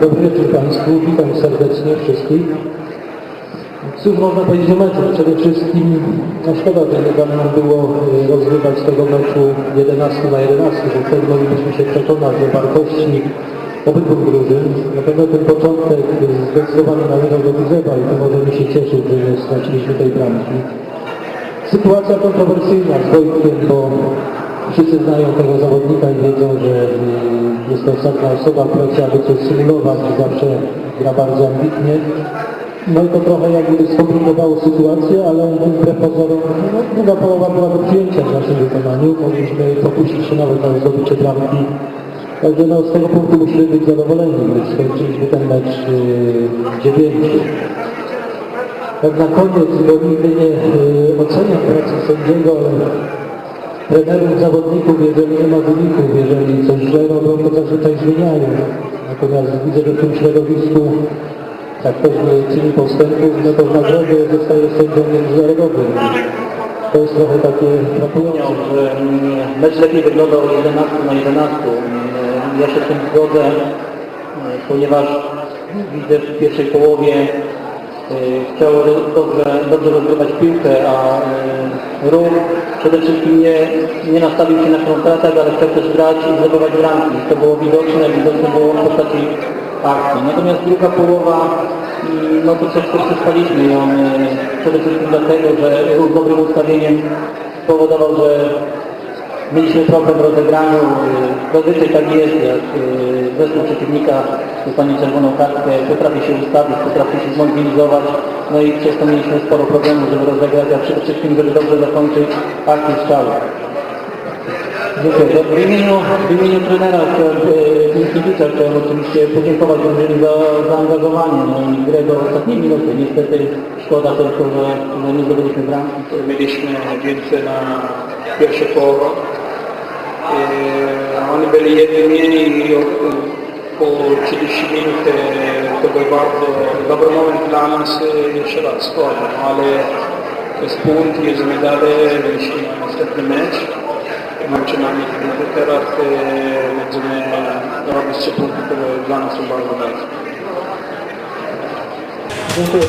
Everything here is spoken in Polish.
Dobry wieczór Państwu, witam serdecznie wszystkich. Cóż można powiedzieć o meczu? Przede wszystkim no szkoda, że nie dano nam było y, rozgrywać tego meczu 11 na 11, bo wtedy moglibyśmy się przekonać o wartości obydwu drużyn. Na pewno ten początek zdecydowanie należał do Gizewa i to możemy się cieszyć, że nie straciliśmy tej bramki. Sytuacja kontrowersyjna z Wojtkiem, bo wszyscy znają tego zawodnika i wiedzą, że y, jest to ostatnia osoba, która chciałaby coś symulować i zawsze gra bardzo ambitnie. No i to trochę jakby skomplikowało sytuację, ale wbrew pozorom no, druga połowa była do przyjęcia w naszym wykonaniu. Mogliśmy pokusić się nawet na zdobycie bramki. Także no, z tego punktu musimy być zadowoleni, gdyż skończyliśmy ten mecz yy, 9. Tak na koniec, bo nigdy nie yy, oceniam pracy sędziego, ale trenerów, zawodników, jeżeli nie ma wyników, jeżeli coś źle robią, to zazwyczaj zmieniają. Natomiast widzę, że w tym środowisku ktoś nie czyni postępów, no to w nagrodę zostaje sędzią międzynarodowym. To jest trochę takie frapujące. że mm, mecz lepiej wyglądał 11 na 11. Mm, Ja się z tym zgodzę, mm, ponieważ widzę w pierwszej połowie y, chciał dobrze, dobrze rozgrywać piłkę, a y, ruch przede wszystkim nie, nie nastawił się na kontratak, ale chciał też grać i zdobywać bramki. To było widoczne, widoczne było w postaci akcji. Natomiast druga połowa, no to troszkę przespaliśmy ją y, przede wszystkim dlatego, że ruch dobrym ustawieniem spowodował, że mieliśmy problem w rozegraniu. Y, Zazwyczaj tak jest, jak y, zespół przeciwnika dostanie czerwoną kartkę, potrafi się ustawić, potrafi się zmobilizować, no i przez to mieliśmy sporo problemów, żeby rozegrać, a przede wszystkim, żeby dobrze zakończyć akcję strzały. Dziękuję. W imieniu, w imieniu trenera e, Instytucja chciałem oczywiście podziękować drużynie za zaangażowanie no i grę do ostatniej minuty. Niestety szkoda tylko, że, nie zdobyliśmy bramki. mieliśmy więcej na pierwszą połowę. alle belle ieri io ho 16 minute per riguardo l'Abramovic l'Anas e c'era la squadra, alle spunti e medaglie vicino a 7 match, non c'è mai di deterrate mezzo però c'è punti per l'Anas e l'Abramovic. Dunque,